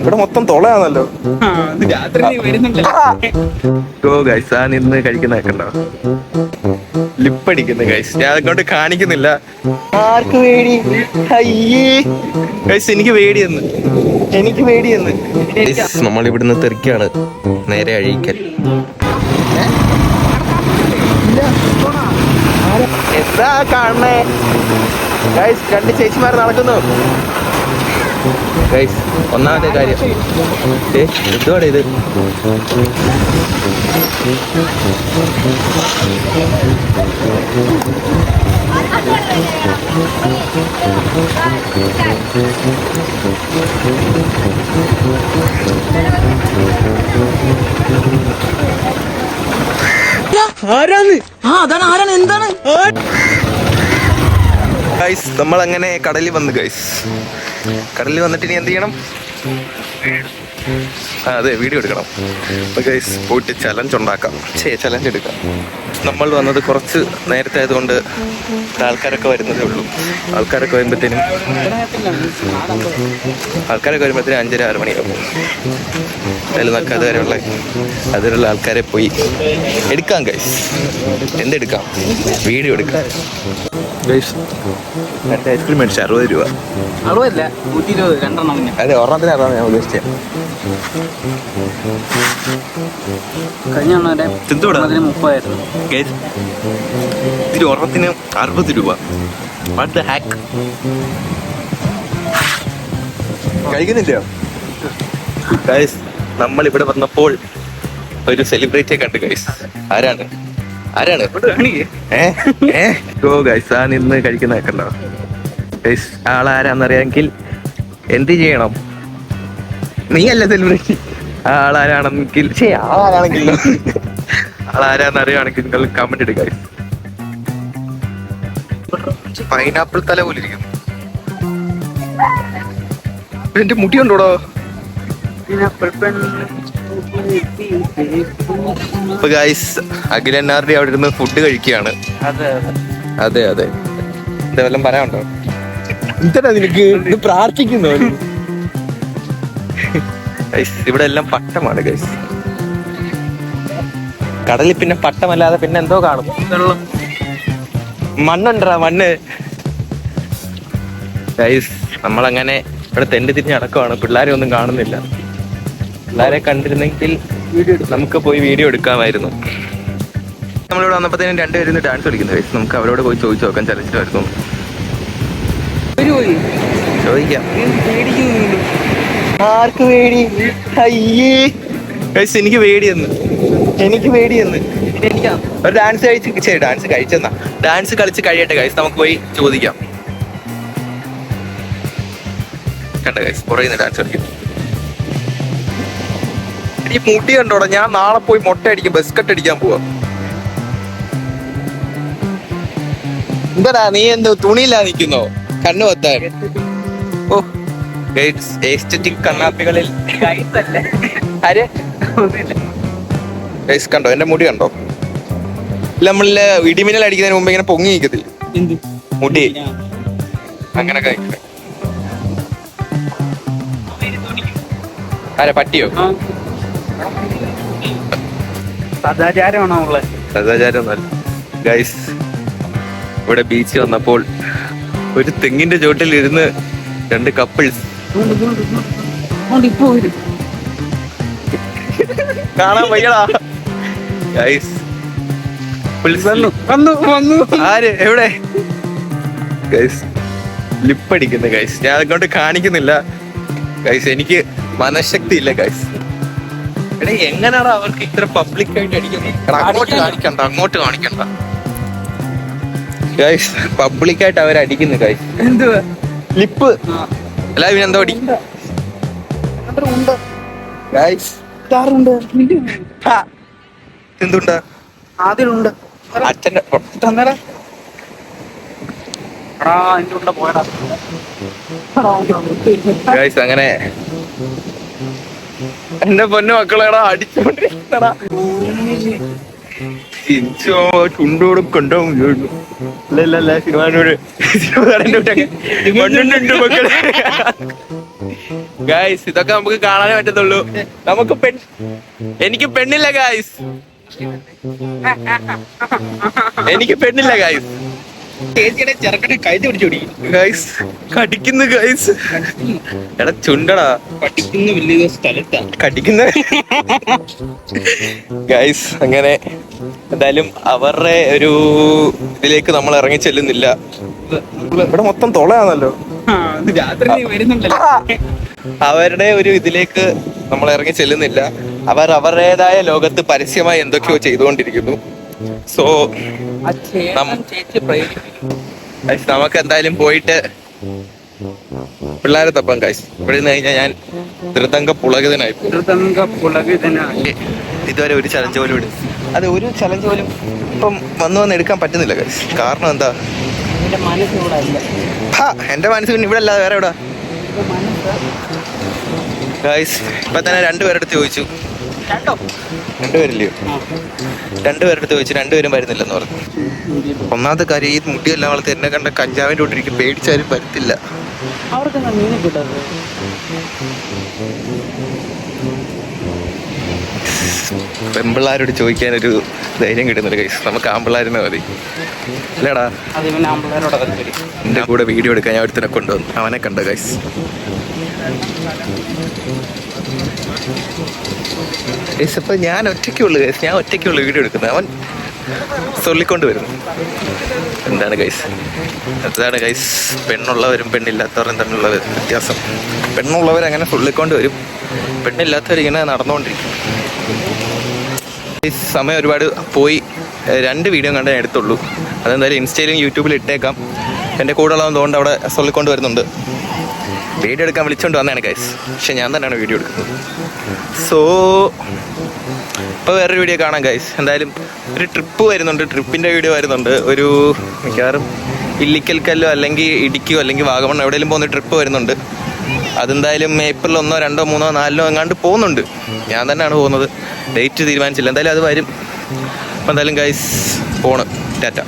ഇവിടെ മൊത്തം തൊളയാണല്ലോ. Guys ലിപ്പടിക്കുന്ന guys ഞാൻ കാണിക്കുന്നില്ല. ആർക്ക് വേടി അയ്യേ. ഗൈസ് എനിക്ക് വേടിയെന്ന് എനിക്ക് വേടിയെന്ന് നമ്മൾ ഇവിടുന്ന് തെറിക്കാണ്. നേരെ അഴിക്കൽ എന്താ കാണണേ ഗൈസ് രണ്ട് ചേച്ചിമാർ നടക്കുന്നു. ഗൈസ് ഒന്നാമത്തെ കാര്യം. എന്തുവാണ് ഇത് ആരാണ് ആ അതാണ് ആരാണ്? എന്താണ്? ഗൈസ് നമ്മൾ അങ്ങനെ കടലിൽ വന്നു ഗൈസ് കടലിൽ വന്നിട്ട് ഇനി എന്ത് ചെയ്യണം? അതെ വീഡിയോ എടുക്കണം. ഗൈസ് പോയിട്ട് ചലഞ്ച് ഉണ്ടാക്കാം. ചേ ചലഞ്ച് എടുക്കാം. നമ്മൾ വന്നത് കുറച്ച് നേരത്തെ ആയതുകൊണ്ട് ആൾക്കാരൊക്കെ വരുന്നതേ ഉള്ളൂ. ആൾക്കാരൊക്കെ വരുമ്പോഴത്തേനും ആൾക്കാരൊക്കെ വരുമ്പോഴത്തേനും അഞ്ചര ആറ് മണിയാകും അതിൽ നമുക്ക് അതുവരെയുള്ള അതിലുള്ള ആൾക്കാരെ പോയി എടുക്കാം ഗൈസ് എന്തെടുക്കാം? വീഡിയോ എടുക്കാം. ഗൈസ് ഐസ്ക്രീം മേടിച്ചു അറുപത് രൂപ. അറുപതല്ല അതെ ഒരെണ്ണത്തിന് അറുപത് ഞാൻ ഉദ്ദേശിച്ചത്. കഴിഞ്ഞ എന്തുവാടാ? അതിന് മുപ്പതായിരുന്നു. ഇതിന് ഒരെണ്ണത്തിന് അറുപത് രൂപ. വാട്ട് ദ ഹാക്ക് കഴിക്കുന്നില്ലയോ? ഗൈസ് നമ്മൾ ഇവിടെ വന്നപ്പോൾ ഒരു സെലിബ്രിറ്റിയെ കണ്ടു ഗൈസ് ആരാണ്? ആരാണ്? ഓ ഗൈസ് ആ നിന്ന് കഴിക്കുന്ന ഉണ്ടോ? ഗൈസ് ആളാരാന്നറിയാമെങ്കിൽ എന്ത് ചെയ്യണം? നീ അല്ല സെലിബ്രിറ്റി. ആളാരാണെങ്കിൽ ശേ ആളാരാണെങ്കിലോ. ആളാരാന്ന് അറിയുവാണെങ്കിൽ നിങ്ങൾ കമന്റ് ഇടുക. പൈനാപ്പിൾ തല പോലെ ഇരിക്കുന്നു എന്റെ മുടി ഉണ്ടോടോ ഇപ്പൊ അഖിലന്നാരുടെ അവിടെ ഇരുന്ന് ഫുഡ് കഴിക്കുകയാണ്. അതെ അതെ. വല്ലതും പറയാനുണ്ടോ? എന്താ നിനക്ക്? പ്രാർത്ഥിക്കുന്നു? ഇവിടെ എല്ലാം പട്ടമാണ് ഗൈസ് കടലിൽ പിന്നെ പട്ടമല്ലാതെ പിന്നെ എന്തോ കാണും. വെള്ളം മണ്ണുണ്ടാ മണ്ണ്. ഗൈസ് നമ്മളങ്ങനെ ഇവിടെ തെണ്ടി തിരിഞ്ഞ് നടക്കുവാണ്. പിള്ളേരെ ഒന്നും കാണുന്നില്ല. പിള്ളേരെ കണ്ടിരുന്നെങ്കിൽ നമുക്ക് പോയി വീഡിയോ എടുക്കാമായിരുന്നു. നമ്മളിവിടെ വന്നപ്പോഴത്തേനും രണ്ടുപേരും ഡാൻസ് കളിക്കുന്നു ഗൈസ് നമുക്ക് അവരോട് പോയി ചോദിച്ചു നോക്കാം ചലച്ചിട്ടായിരുന്നു ചോദിക്കാം. ആർക്ക് പേടി? അയ്യേ. ഗൈസ് എനിക്ക് പേടിയെന്ന്. എനിക്ക് പേടിയെന്ന്. എനിക്കാ. ഒരു ഡാൻസ് കഴിച്ച് ശരി ഡാൻസ് കഴിച്ചെന്നാ. ഡാൻസ് കളിച്ച് കഴിയട്ടെ ഗൈസ് നമുക്ക് പോയി ചോദിക്കാം. കണ്ട ഗൈസ് പുറയുന്ന ഡാൻസ് കളിക്കും. ഈ മുടി കണ്ടോടാ. ഞാൻ നാളെ പോയി മുട്ട അടിക്കും ബസ്കറ്റ് അടിക്കാൻ പോവാ. എന്താടാ നീ എന്തോ തുണിയില്ലാ നിക്കുന്നോ കണ്ണു വത്താൻ ഓ. എസ്റ്ററ്റിക് കണ്ണാപ്പികളിൽ. കൈത്തല്ലേ ആര്? ഗൈസ് കണ്ടോ എന്റെ മുടി കണ്ടോ? ഇല്ല നമ്മളിൽ ഇടിമിന്നൽ അടിക്കുന്നതിന് മുമ്പ് ഇങ്ങനെ പൊങ്ങി നിൽക്കത്തില്ല? മുടി. അങ്ങനെ ആരെ പട്ടിയോ? സദാചാരമാണോ ഉള്ളത് സദാചാരമൊന്നുമല്ല. ഗൈസ് ഇവിടെ ബീച്ച് വന്നപ്പോൾ ഒരു തെങ്ങിന്റെ ചോട്ടിൽ ഇരുന്ന് രണ്ട് കപ്പിൾസ് കാണാൻ വയ്യടാ. ഗൈസ് വന്നു വന്നു വന്നു. ആര്? എവിടെ? ഗൈസ് ലിപ്പടിക്കുന്നു ഗൈസ് ഞാൻ അതുകൊണ്ട് കാണിക്കുന്നില്ല. ഗൈസ് എനിക്ക് മനഃശക്തി ഇല്ല ഗൈസ് എടാ എങ്ങനെയാണ് അവർക്ക് ഇത്ര പബ്ലിക് ആയിട്ട് അടിക്കുന്നത്? അങ്ങോട്ട് കാണിക്കണ്ട അങ്ങോട്ട് കാണിക്കണ്ട. ഗൈസ് പബ്ലിക് ആയിട്ട് അവർ അടിക്കുന്നു ഗൈസ് എന്തുവാ ലിപ്പ്. അല്ല അടി ഗൈസ് എന്തുണ്ടാ? ആദ്യമുണ്ട്. അച്ഛന്റെ അങ്ങനെ. എന്റെ പൊന്നു മക്കളെടാ അടിച്ചോണ്ടിരിക്കണടാ. സിനിമാനോട്. ഗായ്സ് ഇതൊക്കെ നമുക്ക് കാണാനേ പറ്റത്തുള്ളൂ. നമുക്ക് പെൺ എനിക്ക് പെണ്ണില്ല ഗായ്സ് എനിക്ക് പെണ്ണില്ല ഗായ്സ് ചേച്ചിയുടെ ചെറുക്കനെ കഴുതി പിടിച്ചോടി ഗായ്സ് കടിക്കുന്നു ഗായ്സ് എടാ ചുണ്ടടാ. കടിക്കുന്ന വലിയ സ്ഥലത്താണ് കടിക്കുന്ന ഗൈസ് അങ്ങനെ എന്തായാലും അവരുടെ ഒരു ഇതിലേക്ക് നമ്മൾ ഇറങ്ങി ചെല്ലുന്നില്ല. ഇവിടെ മൊത്തം തൊളയാണല്ലോ. അവരുടെ ഒരു ഇതിലേക്ക് നമ്മൾ ഇറങ്ങി ചെല്ലുന്നില്ല. അവർ അവരുടേതായ ലോകത്ത് പരസ്യമായി എന്തൊക്കെയോ ചെയ്തുകൊണ്ടിരിക്കുന്നു. സോ നമുക്ക് എന്തായാലും പോയിട്ട് പിള്ളേരെ തപ്പാൻ കാശ് ഇവിടെ നിന്ന് കഴിഞ്ഞാൽ ഞാൻ ധൃതങ്ക പുളകിതനായി ഇതുവരെ ഒരു ചലഞ്ച് പോലും ഇടും. അതെ ഒരു ചലഞ്ച് പോലും ഇപ്പം വന്നു വന്ന് എടുക്കാൻ പറ്റുന്നില്ല കാശ് കാരണം എന്താ? എന്റെ അല്ല. ഹാ എന്റെ മനസ്സ് പിന്നെ ഇവിടെ അല്ലാതെ വേറെ എവിടെ? എന്റെ ഇപ്പം തന്നെ രണ്ടുപേരെടുത്ത് ചോദിച്ചു. രണ്ടോ രണ്ടുപേരില്ലയോ. രണ്ടുപേരെടുത്ത് ചോദിച്ചു രണ്ടുപേരും വരുന്നില്ലെന്ന് പറഞ്ഞു. ഒന്നാമത്തെ കാര്യം ഈ മുടിയെല്ലാം വളർത്തി എന്നെ കണ്ട കഞ്ചാവിന്റെ കൂട്ടിരിക്കും പേടിച്ചാലും വരത്തില്ല. പെമ്പിള്ളാരോട് ചോദിക്കാനൊരു ധൈര്യം കിട്ടുന്നില്ല കൈസ് നമുക്ക് ആമ്പിള്ളാരിനെ മതി. അല്ലേടാ എന്റെ കൂടെ വീഡിയോ എടുക്കാൻ ഞാൻ ഒരുത്തിനെ കൊണ്ടുവന്നു. അവനെ കണ്ട ഗൈസ് അപ്പൊ ഞാൻ ഒറ്റയ്ക്കുള്ളു ഗൈസ് ഞാൻ ഒറ്റയ്ക്കുള്ളു വീഡിയോ എടുക്കുന്നത്. അവൻ ചൊല്ലിക്കൊണ്ട് വരുന്നു എന്താണ് ഗൈസ് അതാണ് ഗൈസ് പെണ്ണുള്ളവരും പെണ്ണില്ലാത്തവരും തമ്മിലുള്ള വ്യത്യാസം. പെണ്ണുള്ളവർ അങ്ങനെ ചൊല്ലിക്കൊണ്ട് വരും പെണ്ണില്ലാത്തവരിങ്ങനെ നടന്നുകൊണ്ടിരിക്കും. ഗൈസ് സമയം ഒരുപാട് പോയി. രണ്ട് വീഡിയോ കണ്ടേ എടുത്തുള്ളൂ. അതെന്തായാലും ഇൻസ്റ്റയിലും യൂട്യൂബിലും ഇട്ടേക്കാം. എന്റെ കൂടെ ഉള്ളതുകൊണ്ട് അവിടെ ചൊല്ലിക്കൊണ്ട് വരുന്നുണ്ട് വീഡിയോ എടുക്കാൻ വിളിച്ചോണ്ട് വന്നതാണ് ഗൈസ് പക്ഷെ ഞാൻ തന്നെയാണ് വീഡിയോ എടുക്കുന്നത്. സോ ഇപ്പോൾ വേറൊരു വീഡിയോ കാണാം ഗൈസ് എന്തായാലും ഒരു ട്രിപ്പ് വരുന്നുണ്ട് ട്രിപ്പിന്റെ വീഡിയോ വരുന്നുണ്ട്. ഒരു മിക്കവാറും ഇല്ലിക്കൽ കല്ലോ അല്ലെങ്കിൽ ഇടുക്കിയോ അല്ലെങ്കിൽ വാഗമൺ എവിടെയെങ്കിലും പോകുന്ന ട്രിപ്പ് വരുന്നുണ്ട്. അതെന്തായാലും ഏപ്രിൽ ഒന്നോ രണ്ടോ മൂന്നോ നാലിനോ എങ്ങാണ്ട് പോകുന്നുണ്ട്. ഞാൻ തന്നെയാണ് പോകുന്നത്. ഡേറ്റ് തീരുമാനിച്ചില്ല. എന്തായാലും അത് വരും. അപ്പം എന്തായാലും ഗൈസ് പോണ്. ടാറ്റ